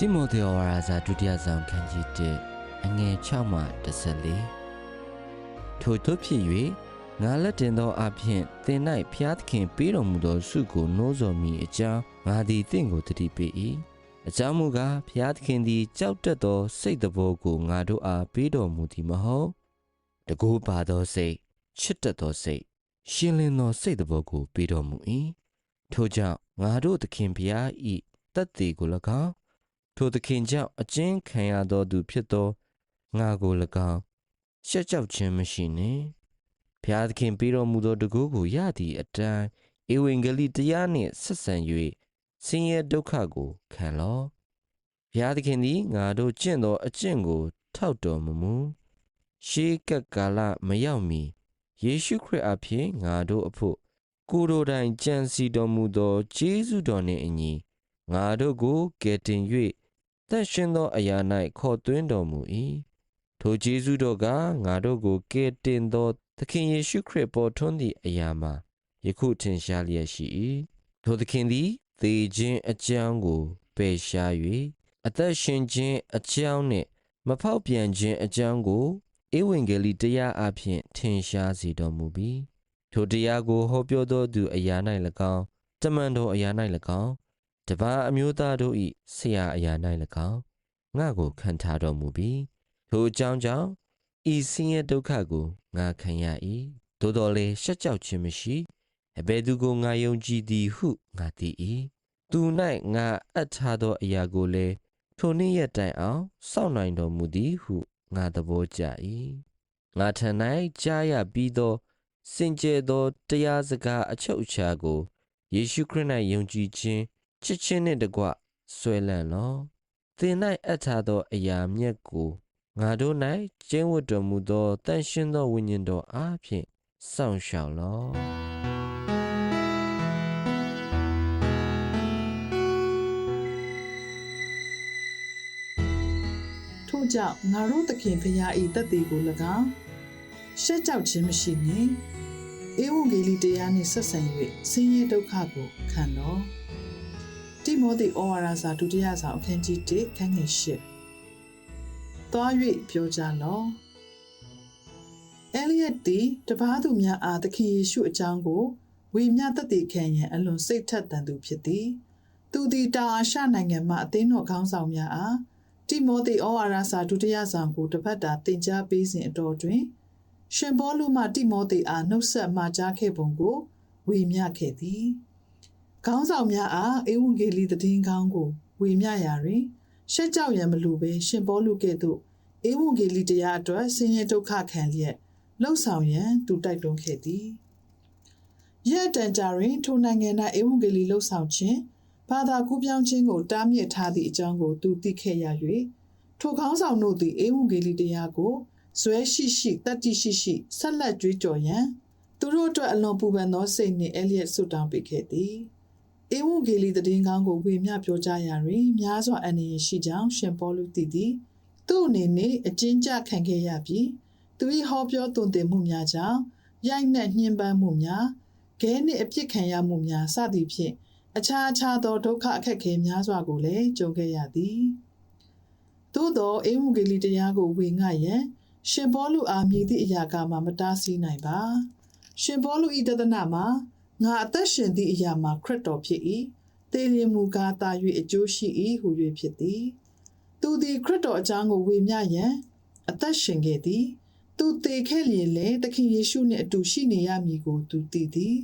တိမိုသေဩဝါဒစာဒုတိယဆောင်ခန်းကြီး1အငယ်6မှ14ထို့သောဖြစ်၍ငါလက်တင်သောအဖြစ်သင်၌ဖျားသခင်ပေးတော်မူသောဆုကိုနှိုးဆော်မိအကြောင်းငါသည်သင်ကိုတတိပေး၏အကြောင်းမူကားဖျားသခင်သည်ကြောက်တတ်သောစိတ်တဘောကိုငါတို့အားပေးတော်မူသည်မဟုတ်တကူပါသောစိတ်ချစ်တတ်သောစိတ်ရှင်းလင်းသောစိတ်တဘောကိုပေးတော်မူ၏ထို့ကြောင့်ငါတို့သခင်ဖျား၏တတ်သေးကို၎င်း ထိုသခင်ကြောင့်အကျဉ်းခံရသောသူဖြစ်သောငါကို၎င်းရှက်ကြောက်ခြင်းမရှိနှင့်ဖျားသခင်ပေးတော်မူသောတကူကိုရသည့်အတိုင်းဧဝံဂေလိတရားနှင့်ဆက်ဆံ၍ဆင်းရဲဒုက္ခကိုခံလော့ဖျားသခင်သည်ငါတို့ကျင့်သောအကျင့်ကို ထောက်တော်မမူရှေးကပ်ကာလမရောက်မီယေရှုခရစ်အဖြစ်ငါတို့အဖို့ကိုယ်တော်တိုင်ကြံစီတော်မူသောကျေးဇူးတော်နှင့်အညီငါတို့ကိုကယ်တင်၍ သက်ရှင်သောအရာ၌ခေါ်သွင်းတော်မူ၏ထိုကျေးဇူးတော်ကငါတို့ကိုကယ်တင်သောသခင်ယေရှုခရစ်ပေါ်ထွန်းသည့်အရာမှာယခုထင်ရှားလျက်ရှိ၏ထိုသခင်သည်သေခြင်းအကြောင်းကိုပယ်ရှား၍အသက်ရှင်ခြင်းအကြောင်းနှင့်မဖောက်ပြန်ခြင်းအကြောင်းကိုဧဝံဂေလိတရားအဖြစ်ထင်ရှားစေတော်မူပြီးထိုတရားကိုဟောပြောသောသူအရာ၌၎င်းတမန်တော်အရာ၌၎င်း တပါအမျိုးသားတို့၏ဆရာအရာ၌၎င်းငါကိုခံထားတော်မူပြီးထိုအကြောင်းကြောင့်ဤဆင်းရဲဒုက္ခကိုငါခံရ၏သို့တော်လည်းရှက်ကြောက်ခြင်းမရှိအဘယ်သူကိုငါယုံကြည်သည်ဟုငါသိ၏သူ၌ငါအပ်ထားသောအရာကိုလည်းထိုနေ့ရက်တိုင်အောင်စောင့်နိုင်တော်မူသည်ဟုငါသဘောကျ၏ငါထံ၌ကြားရပြီးသောစင်ကြယ်သောတရားစကားအချုပ်အခြာကိုယေရှုခရစ်၌ယုံကြည်ခြင်း ချစ်ချင်းနှင့်တကွဆွဲလန်းလော့သင်၌အပ်ထားသောအရာမြတ်ကိုငါတို့၌ကျင့်ဝတ်တော်မူသောတန်ရှင်းသောဝိညာဉ်တော်အားဖြင့်စောင့်ရှောက်လော့ထို့ကြောင့်ငါတို့သခင်ဖရာဤတတ်သေးကို၎င်းရှက်ကြောက်ခြင်းမရှိနှင့်ဧဝံဂေလိတရားနှင့်ဆက်ဆံ၍ဆင်းရဲဒုက္ခကိုခံတော် တိမောသေဩဝါဒစာဒုတိယဆောင်အခန်းကြီး1ခန်းငယ်8သွား၍ပြောကြလော့အဲလိယတ်သည်တပားသူများအားသခင်ယေရှုအကြောင်းကိုဝေမျှတည်ခံရန်အလွန်စိတ်ထက်သန်သူဖြစ်သည်သူသည်တာအာရှနိုင်ငံမှအသင်းတော်ခေါင်းဆောင်များအားတိမောသေဩဝါဒစာဒုတိယဆောင်ကိုတစ်ဖက်တာသင်ကြားပေးစဉ်အတော်တွင်ရှင်ဘောလူမှတိမောသေအားနှုတ်ဆက်မှာကြားခဲ့ပုံကိုဝေမျှခဲ့သည်။ ခေါင်းဆောင်များအားဧဝံဂေလိသတင်းကောင်းကိုဝေမျှရာတွင် ရှက်ကြောက်ရန်မလိုဘဲရှင်ဘောလူကဲ့သို့ဧဝံဂေလိတရားအတွက်ဆင်းရဲဒုက္ခခံလျက်လှုပ်ဆောင်ရန်သူတိုက်တွန်းခဲ့သည်။ရက်တန်ကြာတွင်ထိုနိုင်ငံ၌ဧဝံဂေလိလှုပ်ဆောင်ခြင်းဘာသာကူးပြောင်းခြင်းကိုတားမြစ်ထားသည့်အကြောင်းကိုသူသိခဲ့ရ၍ထိုခေါင်းဆောင်တို့သည်ဧဝံဂေလိတရားကိုဇွဲရှိရှိတတ္တိရှိရှိဆက်လက်ကြွေးကြော်ရန်သူတို့အတွက်အလွန်ပူပန်သောစိတ်နှင့်အဲလျက်ဆုတောင်းပေးခဲ့သည် ဧဝံဂေလိသတင်းကောင်းကိုဝေမျှပြောကြားရာတွင်များစွာအန္တရာယ်ရှိကြောင်းရှင်ပေါလုသိသည်သူ့အနေနဲ့အကျဉ်းချခံခဲ့ရပြီးသူ၏ဟောပြောသွန်သင်မှုများကြောင့်ရိုက်နှက်ညှဉ်းပန်းမှုများခဲနှင့်အပြစ်ခံရမှုများစသည်ဖြင့်အခြားအခြားသောဒုက္ခအခက်အခဲများစွာကိုလည်းကြုံခဲ့ရသည်သို့သောအေဝံဂေလိတရားကိုဝေငှရန်ရှင်ဘောလူအားမြည်သည့်အရာကမှမတားဆီးနိုင်ပါ ရှင်ဘောလူဤတဒနာမှာ ငါအသက်ရှင်သည့်အရာမှာခရစ်တော်ဖြစ်၏တေလျင်မူကားတာ၍အကျိုးရှိ၏ဟု၍ဖြစ်သည်သူသည်ခရစ်တော်အကြောင်းကိုဝေမျှရန်အသက်ရှင်ခဲ့သည်သူသေခဲ့လျင်လည်းသခင်ယေရှုနှင့်အတူရှိနေရမည်ကိုသူသိသည်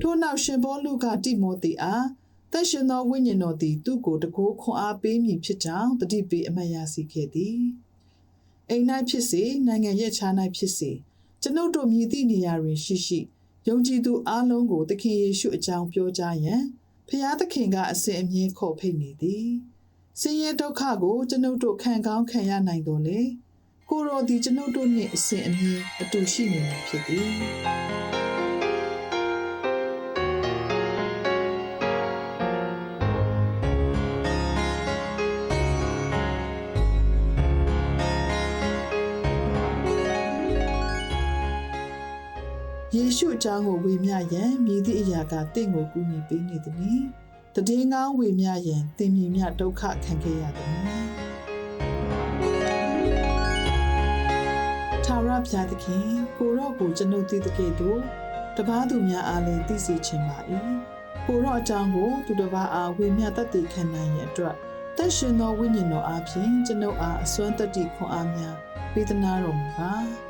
ထို့နောက်ရှင်ဘောလူကတိမောသေအားသက်ရှင်သောဝိညာဉ်တော်သည်သူ့ကိုတကိုးခွန်အားပေးမည်ဖြစ်ကြောင်းတတိပေးအမတ်ရစီခဲ့သည်အိမ်၌ဖြစ်စေနိုင်ငံရဲ့ခြား၌ဖြစ်စေကျွန်ုပ်တို့မြည်သည့်နေရာတွင်ရှိရှိ ယုံကြည်သူအလုံးကိုသခင်ယေရှုအကြောင်းပြောကြားရန်ဖျားသခင်ကအစဉ်အမြဲခေါ်ဖိတ်နေသည်ဆင်းရဲဒုက္ခကိုကျွန်ုပ်တို့ခံကောင်းခံရနိုင်တော်လေကိုရောဒီကျွန်ုပ်တို့နှင့်အစဉ်အမြဲအတူရှိနေမှာဖြစ်သည် ရှုအကြောင်းကိုဝေမျှရန်မြည်သည့်အရာကတင့်ကိုကူညီပေးနေသည်။တည်င်းကောင်းဝေမျှရန်တင်မြမြဒုက္ခခံခဲ့ရသည်။သာရဖျားသခင်ကိုရော့ကိုကျွန်ုပ်သိတဲ့ကဲ့သို့တပားသူများအားလည်းသိစေချင်ပါ၏။ကိုရော့အကြောင်းကိုသူတစ်ပါးအားဝေမျှတတ်သိခံနိုင်ရန်အတွက်တန်ရှင်သောဝိညာဉ်တော်အားဖြင့်ကျွန်ုပ်အားအစွမ်းတတ္တိခွန်အားများပေးသနာတော်မူပါ။